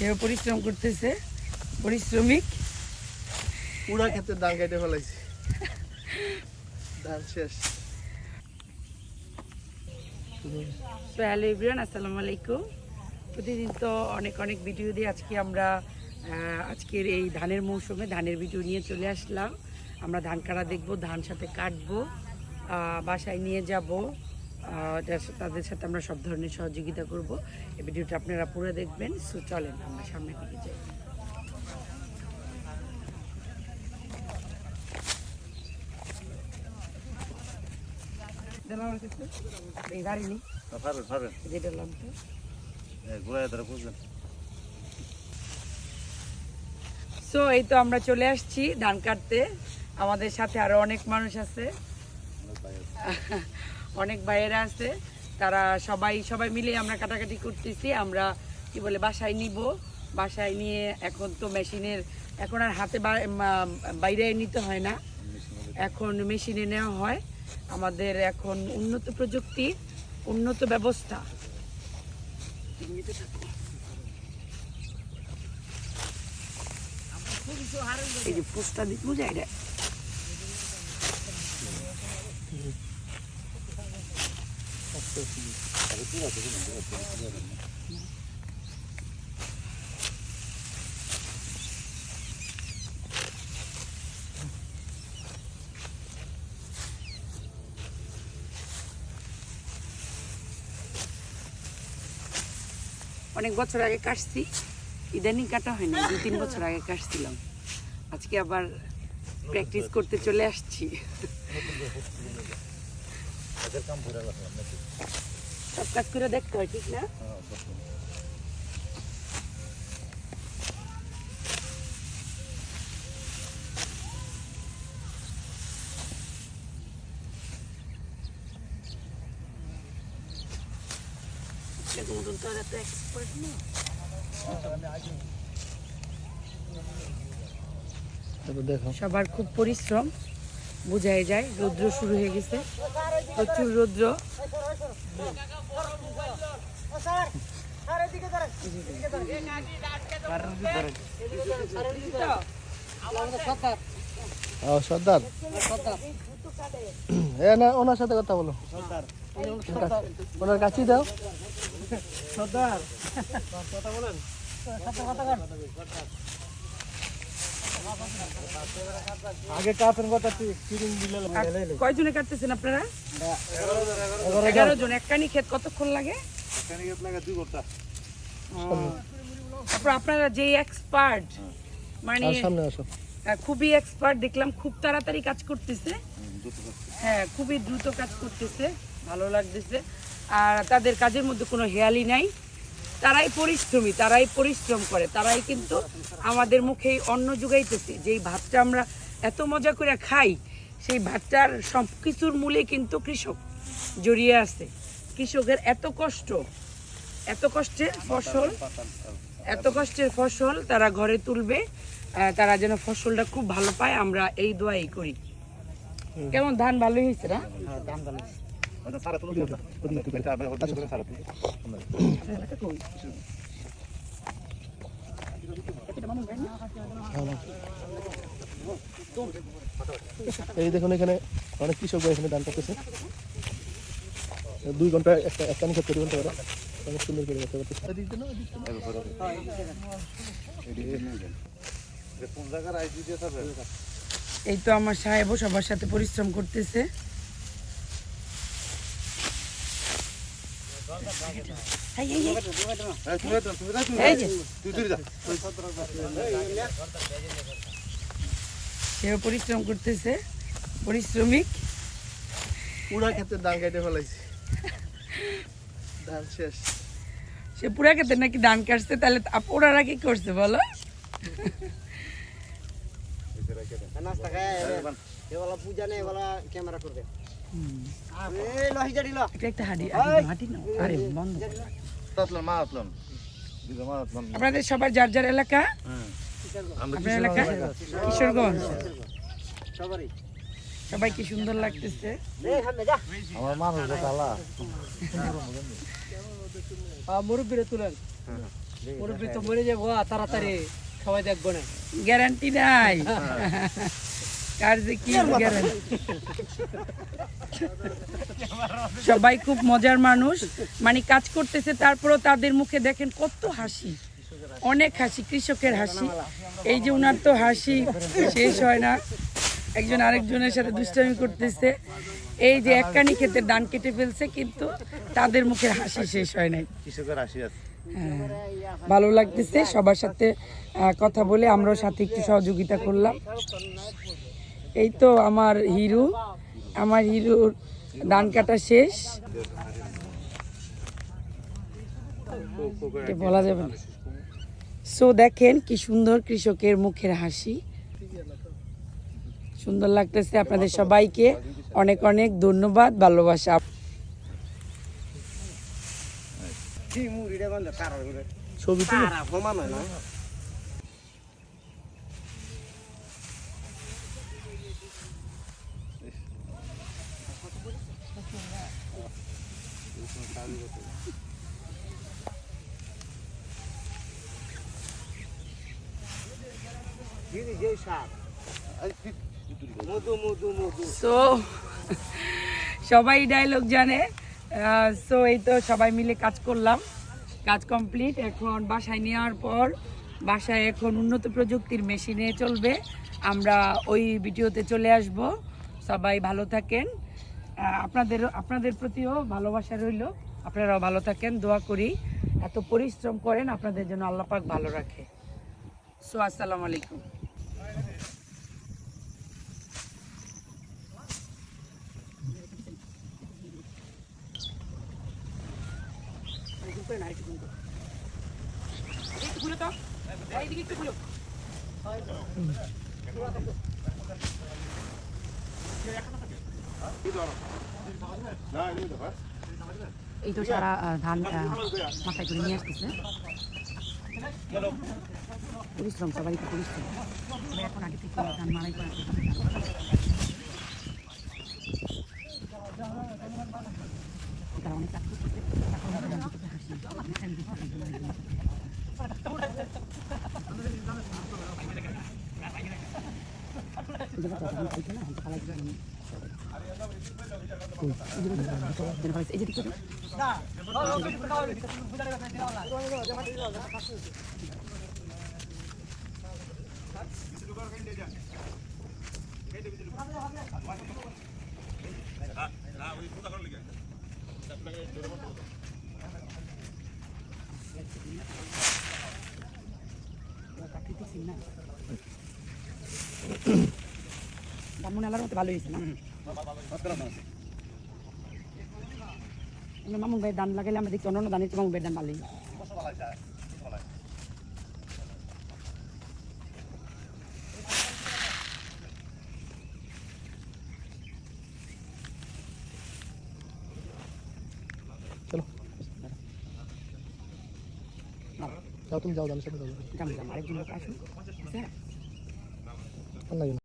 সেও পরিশ্রম করতেছে পরিশ্রমিক। পুরা ক্ষেত্রে ধান কেটে ফেলাইছি। ধান শেষ। সো হ্যালো এভরিওয়ান আসসালামু আলাইকুম। প্রতিদিন তো অনেক অনেক ভিডিও দিয়ে আজকে আমরা আজকের এই ধানের মৌসুমে ধানের ভিডিও নিয়ে চলে আসলাম। আমরা ধান কাটা দেখব ধান সাথে কাটবো বাসায় নিয়ে যাব। তাদের সাথে আমরা সব ধরনের সহযোগিতা করব। এই ভিডিওটা আপনারা পুরো দেখবেন। সো চলেন আমরা সামনের দিকে যাই। গাড়ি নেই। বুঝবেন। সো এই তো আমরা চলে আসছি ধান কাটতে। আমাদের সাথে আরও অনেক মানুষ আছে। অনেক ভাইয়েরা আছে, তারা সবাই সবাই মিলে আমরা কাটাকাটি করতেছি, আমরা কি বলে, বাসায় নিব। বাসায় নিয়ে এখন তো মেশিনের, এখন আর হাতে বাইরে নিতে হয় না। এখন মেশিনে নেওয়া হয়। আমাদের এখন উন্নত প্রযুক্তি, উন্নত ব্যবস্থা। এই যে পোস্টটা বুঝাই রে অনেক বছর আগে কাটছি ইদানিং কাটা হয় না দুই তিন বছর আগে কাটছিলাম আজকে আবার প্র্যাকটিস করতে চলে আসছি। এদের কাম করে রাখলাম নাকি? সব কাজ করে দেখতে হয় ঠিক না? মতন তো এত expert না। তারপর দেখো। সবার খুব পরিশ্রম। বোঝাই যায় রৌদ্র শুরু হয়ে গেছে। প্রচুর রৌদ্র। ও সর্দার। এ না ওনার সাথে কথা বলো। ওনার কাছেই দাও। সর্দার। কথা বলেন। আগে কাপের কথা ফিরিং দিলে কয়জনে কাটতেছেন আপনারা? এগারো জন। একখানি ক্ষেত কতক্ষণ লাগে? এখানে গেট লাগে দুই ঘণ্টা। তারপর আপনারা যে এক্সপার্ট মানে সামনে আসো। আহ, খুবই এক্সপার্ট দেখলাম খুব তাড়াতাড়ি কাজ করতেছে। হ্যাঁ খুবই দ্রুত কাজ করতেছে ভালো লাগতেছে। আর তাদের কাজের মধ্যে কোনো হেয়ালি নাই। তারাই পরিশ্রমী তারাই পরিশ্রম করে তারাই কিন্তু আমাদের মুখেই অন্ন যোগাইতেছে যেই ভাতটা আমরা এত মজা করে খাই সেই ভাতটার সব কিছুর মূলে কিন্তু কৃষক জড়িয়ে আছে। কৃষকের এত কষ্ট এত কষ্টের ফসল এত কষ্টের ফসল তারা ঘরে তুলবে তারা যেন ফসলটা খুব ভালো পায় আমরা এই দোয়াই করি। কেমন ধান ভালোই হয়েছে না? ওটা সারা তুলো এই দেখুন এখানে অনেক কৃষক এখানে ধান কাটতেছে। দুই ঘণ্টা একটা একটা নিখেত করে ঘণ্টা অনেক সুন্দর করে করতে পারতেছে। এই তো আমার সাহেবও সবার সাথে পরিশ্রম করতেছে এই, এই, এই, তুমি দাও তুমি দাও এই যে তুই তুই যা সেও পরিশ্রম করতেছে পরিশ্রমিক পুরা ক্ষেত্রে ধান কেটে ফেলাইছি ধান শেষ সে পুরা খেতে নাকি ধান কাটছে তাহলে ওনারা কি করছে বলো নাস্তা খায় এবেলা পূজা নেই এবেলা ক্যামেরা করবে আপনাদের সবার যার যার এলাকা? আপনার এলাকা? কিশোরগঞ্জ। সবাই কি সুন্দর লাগতেছে? আমার মানুষ মুরব্বীরা তুলেন। মুরব্বী তো মরে যাব তাড়াতাড়ি সবাই দেখব না গ্যারান্টি নাই। কার যে কি সবাই খুব মজার মানুষ। মানে কাজ করতেছে তারপরও তাদের মুখে দেখেন কত হাসি। অনেক হাসি কৃষকের হাসি। এই যে উনার তো হাসি শেষ হয় না। একজন আরেকজনের সাথে দুষ্টামি করতেছে। এই যে এককানি ক্ষেতের ধান কেটে ফেলছে কিন্তু তাদের মুখের হাসি শেষ হয় নাই। কৃষকের আছে। হ্যাঁ, ভালো লাগতেছে। সবার সাথে কথা বলে আমরাও সাথে একটু সহযোগিতা করলাম। এই তো আমার হিরো আমার হিরোর ধান কাটা শেষ। বলা যাবে না। সো দেখেন কি সুন্দর কৃষকের মুখের হাসি। সুন্দর লাগতেছে আপনাদের সবাইকে। অনেক অনেক ধন্যবাদ ভালোবাসা। কি মুড়িটা বন্ধ কারা করে ছবি তুলে কারা সমান হয় না দিদি যে সাপ মধু মধু মধু সো সবাই ডায়লগ জানে। সো এই তো সবাই মিলে কাজ করলাম। কাজ কমপ্লিট এখন বাসায় নেওয়ার পর বাসায় এখন উন্নত প্রযুক্তির মেশিনে চলবে। আমরা ওই ভিডিওতে চলে আসব। সবাই ভালো থাকেন। আপনাদের আপনাদের প্রতিও ভালোবাসা রইল। আপনারাও ভালো থাকেন, দোয়া করি। এত পরিশ্রম করেন, আপনাদের জন্য আল্লাহ পাক ভালো রাখে। সো, আসসালামু আলাইকুম। এই তো সারা ধান মাথায় করে নিয়ে আসতেছে পরিশ্রম সবাই তো পরিশ্রম এখন আগে থেকে? ধান মারাই এখানে দিকে হাসি। যেটা তো ধান খাইছে না, ধান তো ফালাই দিবে আমি। এই যে ধান ফালাইছে, এই যে দিকে তো। ব্রাহ্মণ আলার মতো ভালো হয়েছে না আমরা মামুন ভাইয়ের দান লাগাইলে আমরা দেখছি অন্য অন্য দানের চেয়ে মামুন ভাইয়ের দান ভালোই চলো যাও তুমি যাও দানের সাথে যাও জানি আরেকজন লোক আসুন স্যার ভালো লাগে না